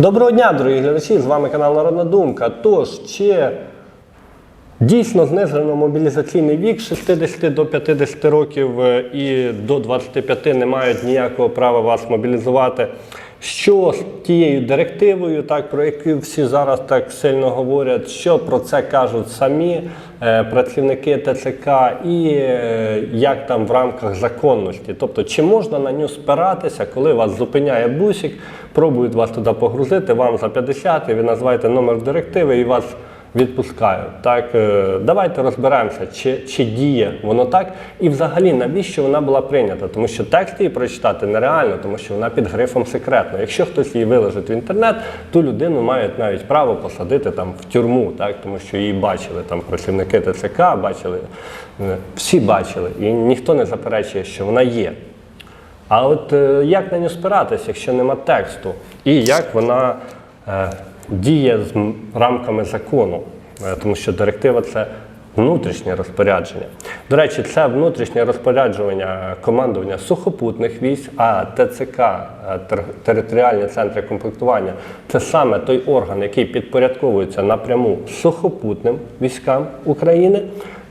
Доброго дня, дорогі глядачі! З вами канал Народна Думка. Тож, чи дійсно знижено мобілізаційний вік з 60 до 50 років е, і до 25 не мають ніякого права вас мобілізувати? Що з тією директивою, так про яку всі зараз так сильно говорять, що про це кажуть самі е, працівники ТЦК, і е, як там в рамках законності? Тобто, чи можна на нього спиратися, коли вас зупиняє бусик, пробують вас туди погрузити, вам за 50, і ви називаєте номер директиви і вас відпускають. Так, е, давайте розберемося, чи, чи діє воно так, і взагалі навіщо вона була прийнята. Тому що текст її прочитати нереально, тому що вона під грифом секретно. Якщо хтось її виложить в інтернет, ту людину мають навіть право посадити там в тюрму, так, тому що її бачили там працівники ТЦК, бачили, е, всі бачили, і ніхто не заперечує, що вона є. А от е, як на нього спиратися, якщо нема тексту, і як вона діє з рамками закону, Е, тому що директива це внутрішнє розпорядження. До речі, це внутрішнє розпорядження командування сухопутних військ, а ТЦК, е, територіальні центри комплектування, це саме той орган, який підпорядковується напряму сухопутним військам України.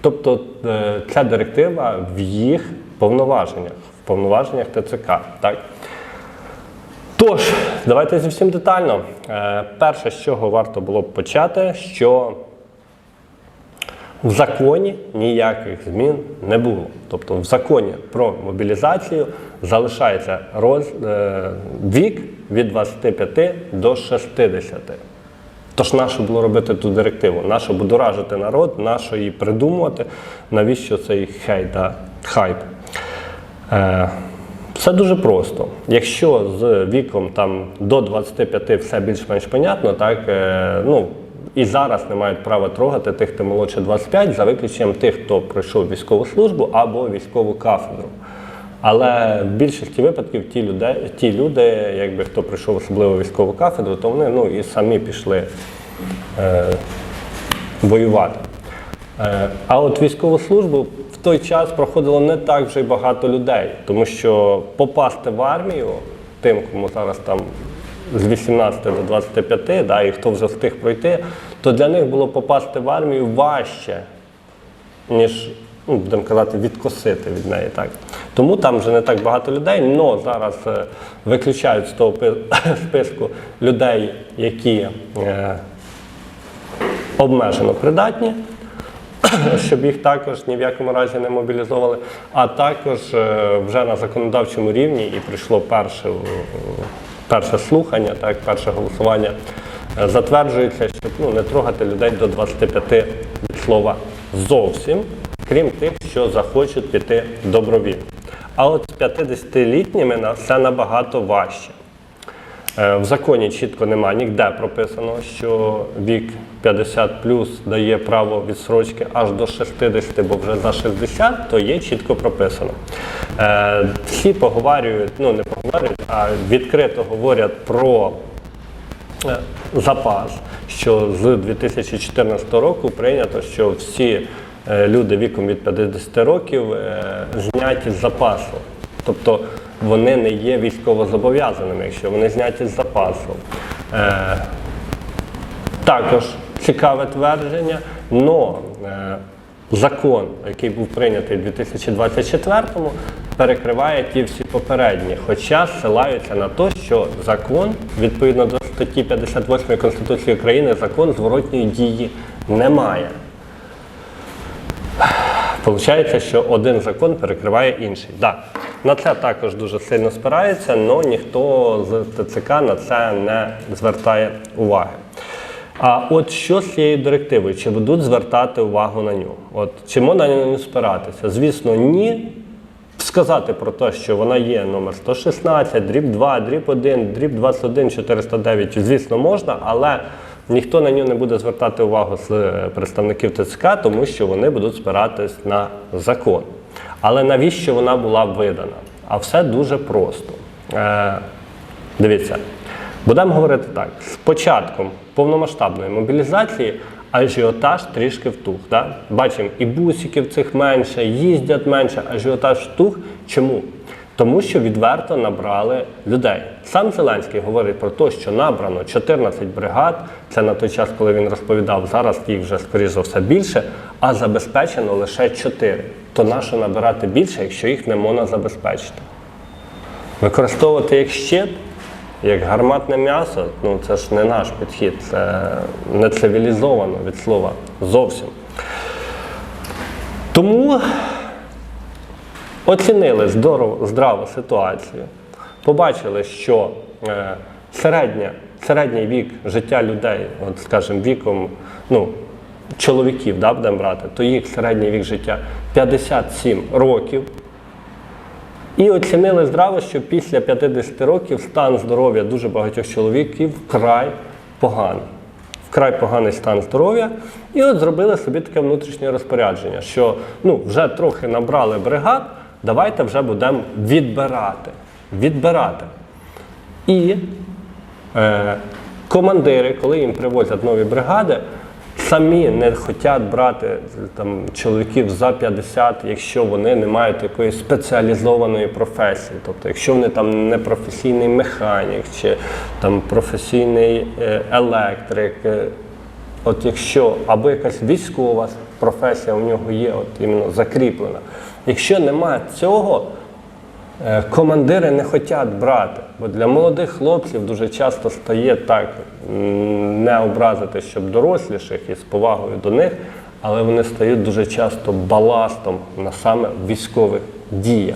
Тобто е, ця директива в їх повноваженнях, в повноваженнях ТЦК. Так? Тож, давайте зовсім детально. Е, Перше, з чого варто було б почати, що в законі ніяких змін не було. Тобто в законі про мобілізацію залишається роз, е, вік від 25 до 60. Тож нащо було робити ту директиву? Нащо будоражити народ, нащо її придумувати, навіщо цей хейт, хайп? Е, все дуже просто. Якщо з віком там, до 25 все більш-менш понятно, так, е, ну, і зараз не мають права трогати тих, хто молодше 25, за виключенням тих, хто пройшов військову службу або військову кафедру. Але в більшості випадків ті люди, ті люди якби хто пройшов особливо військову кафедру, то вони ну, і самі пішли е, воювати. Е, А от військову службу той час проходило не так вже й багато людей, тому що попасти в армію тим, кому зараз там з 18 до 25, да, і хто вже встиг пройти, то для них було попасти в армію важче, ніж, ну, будемо казати, відкосити від неї. Так. Тому там вже не так багато людей, але зараз е, виключають з того списку людей, які е, обмежено придатні, щоб їх також ні в якому разі не мобілізовували. А також е, вже на законодавчому рівні і прийшло перше, е, перше слухання, так, перше голосування. е, Затверджується, щоб ну, не трогати людей до 25 від слова зовсім, крім тих, що захочуть піти добровільно. А от з 50-літніми на- все набагато важче. Е, В законі чітко нема ніде прописано, що вік 50 плюс дає право відсрочки аж до 60, бо вже за 60 то є чітко прописано. Е, Всі поговорюють, ну не поговорюють, а відкрито говорять про е, запас, що з 2014 року прийнято, що всі люди віком від 50 років зняті з запасу. Тобто вони не є військовозобов'язаними, якщо вони зняті з запасу. Е, також цікаве твердження, але закон, який був прийнятий у 2024-му, перекриває ті всі попередні, хоча ссилаються на те, що закон, відповідно до статті 58 Конституції України, закон зворотньої дії не має. Получається, що один закон перекриває інший. Да. На це також дуже сильно спирається, але ніхто з ТЦК на це не звертає уваги. А от що з цією директивою? Чи будуть звертати увагу на нього? От чи можна на нього спиратися? Звісно, ні. Сказати про те, що вона є номер 116, дріб 2, дріб 1, дріб 21, 409, звісно, можна, але ніхто на нього не буде звертати увагу з е, представників ТЦК, тому що вони будуть спиратись на закон. Але навіщо вона була видана? А все дуже просто. Е, дивіться, будемо говорити так: з початком повномасштабної мобілізації ажіотаж трішки втух. Да? Бачимо, і бусиків цих менше, їздять менше, ажіотаж втух. Чому? Тому що відверто набрали людей. Сам Зеленський говорить про те, що набрано 14 бригад. Це на той час, коли він розповідав, зараз їх вже скоріш за все більше, а забезпечено лише 4. То нащо набирати більше, якщо їх не можна забезпечити? Використовувати як щит, як гарматне м'ясо, ну це ж не наш підхід, це не цивілізовано від слова зовсім. Тому оцінили здорово, здраву ситуацію, побачили, що е, середня, середній вік життя людей, от скажімо, віком, ну, чоловіків, да, будемо брати, то їх середній вік життя 57 років. І оцінили здраво, що після 50 років стан здоров'я дуже багатьох чоловіків вкрай поганий. Вкрай поганий стан здоров'я. І от зробили собі таке внутрішнє розпорядження, що ну, вже трохи набрали бригад, давайте вже будемо відбирати. Відбирати. І е, командири, коли їм привозять нові бригади, самі не хочуть брати там, чоловіків за 50, якщо вони не мають якоїсь спеціалізованої професії. Тобто, якщо вони там не професійний механік чи там професійний е, електрик, е, от якщо або якась військова професія у нього є, от іменно закріплена. Якщо немає цього, Е, Командири не хочуть брати, бо для молодих хлопців дуже часто стає так не образити, щоб доросліших і з повагою до них, але вони стають дуже часто баластом на саме військових діях.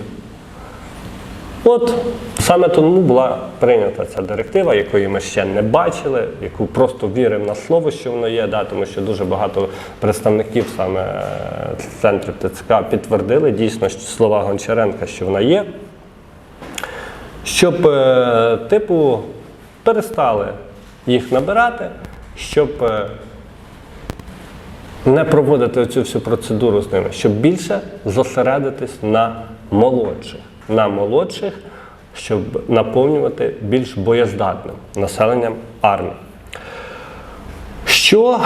От саме тому була прийнята ця директива, якої ми ще не бачили, яку просто віримо на слово, що воно є, да, тому що дуже багато представників саме е, центрів ТЦК підтвердили дійсно слова Гончаренка, що вона є. Щоб, е, типу, перестали їх набирати, щоб е, не проводити цю всю процедуру з ними, щоб більше зосередитись на молодших, на молодших, щоб наповнювати більш боєздатним населенням армії. Що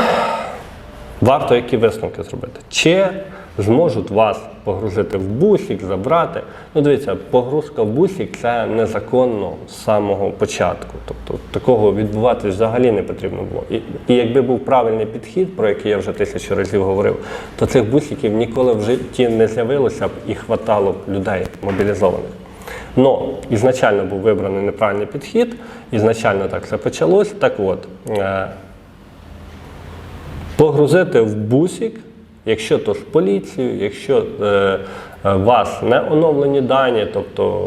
варто які висновки зробити? Чи зможуть вас погрузити в бусик, забрати? Ну, дивіться, погрузка в бусик це незаконно з самого початку. Тобто такого відбуватись взагалі не потрібно було. І, і якби був правильний підхід, про який я вже тисячу разів говорив, то цих бусиків ніколи в житті не з'явилося б і хватало б людей мобілізованих. Но ізначально був вибраний неправильний підхід, ізначально так це почалось. Так от, е, погрузити в бусик, якщо то з поліцією, якщо е, е, вас не оновлені дані, тобто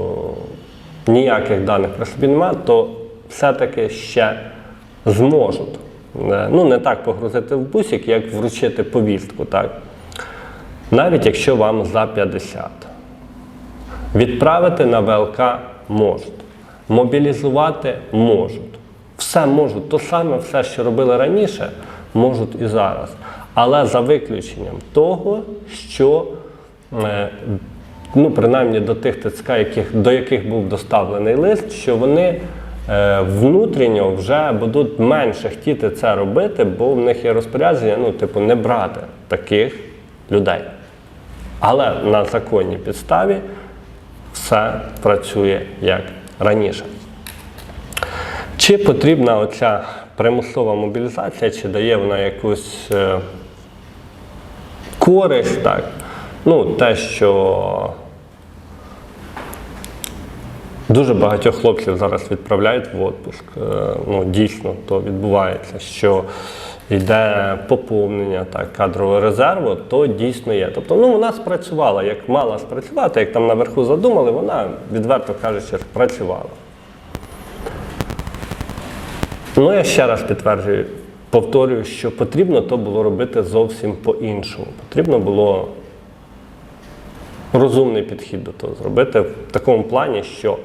ніяких даних про собі немає, то все-таки ще зможуть. Е, ну, не так погрузити в бусик, як вручити повістку, так? Навіть якщо вам за 50. Відправити на ВЛК можуть. Мобілізувати можуть. Все можуть. То саме все, що робили раніше, можуть і зараз. Але за виключенням того, що е, ну, принаймні до тих ТЦК, яких, до яких був доставлений лист, що вони е, внутрішньо вже будуть менше хотіти це робити, бо в них є розпорядження, ну, типу, не брати таких людей. Але на законній підставі все працює як раніше. Чи потрібна оця примусова мобілізація, чи дає вона якусь е, користь, так? Ну, те, що дуже багатьох хлопців зараз відправляють в відпуск. Е, Ну, дійсно, то відбувається, що йде поповнення так, кадрового резерву, то дійсно є. Тобто, ну, вона спрацювала, як мала спрацювати, як там наверху задумали, вона, відверто кажучи, спрацювала. Ну, я ще раз підтверджую, повторюю, що потрібно то було робити зовсім по-іншому. Потрібно було розумний підхід до того зробити в такому плані, що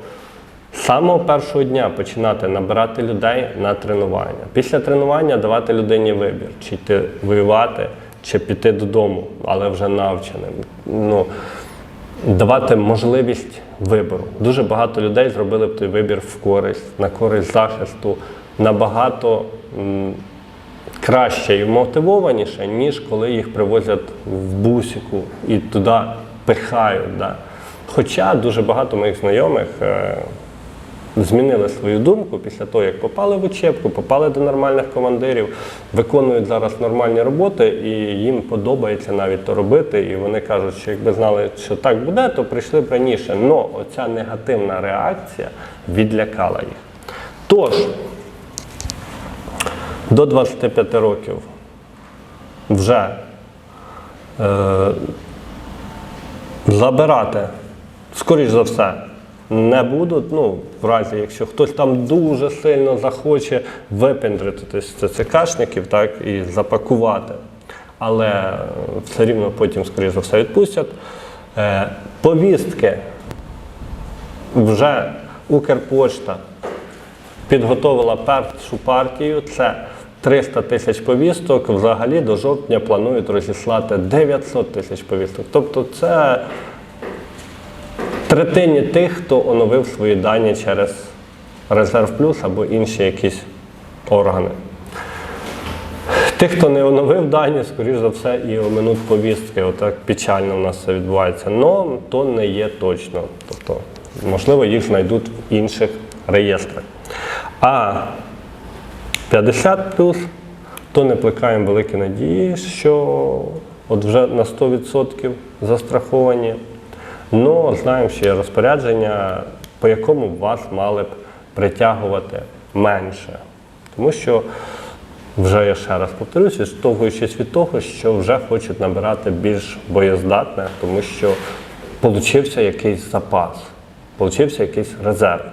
з самого першого дня починати набирати людей на тренування. Після тренування давати людині вибір, чи йти воювати, чи піти додому, але вже навченим. Ну, давати можливість вибору. Дуже багато людей зробили б той вибір в користь, на користь захисту, набагато краще і мотивованіше, ніж коли їх привозять в бусику і туди пихають. Да. Хоча дуже багато моїх знайомих е, змінили свою думку після того, як попали в учебку, попали до нормальних командирів, виконують зараз нормальні роботи, і їм подобається навіть то робити. І вони кажуть, що якби знали, що так буде, то прийшли б раніше. Но оця негативна реакція відлякала їх. Тож, до 25 років вже е, забирати, скоріш за все, не будуть. Ну, в разі, якщо хтось там дуже сильно захоче випендрити ЦЦКшників, так, і запакувати. Але е, все рівно потім, скоріш за все, відпустять. Е, повістки вже Укрпошта підготовила першу партію. Це 300 тисяч повісток. Взагалі до жовтня планують розіслати 900 тисяч повісток. Тобто це третині тих, хто оновив свої дані через Резерв Плюс або інші якісь органи. Тих, хто не оновив дані, скоріш за все, і оминуть повістки. Отак печально у нас це відбувається. Но то не є точно. Тобто, можливо, їх знайдуть в інших реєстрах. А 50 плюс, то не плекаємо великі надії, що от вже на 100% застраховані. Ну, знаємо, що є розпорядження, по якому вас мали б притягувати менше. Тому що вже я ще раз повторюся, відштовхуючись від того, що вже хочуть набирати більш боєздатне, тому що получився якийсь запас, получився якийсь резерв.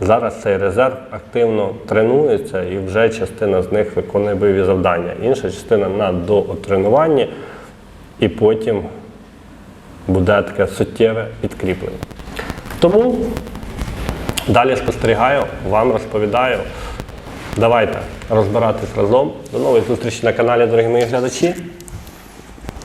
Зараз цей резерв активно тренується і вже частина з них виконує бойові завдання. Інша частина на дотренуванні, і потім буде таке суттєве підкріплення. Тому далі спостерігаю, вам розповідаю. Давайте розбиратись разом. До нової зустрічі на каналі, дорогі мої глядачі.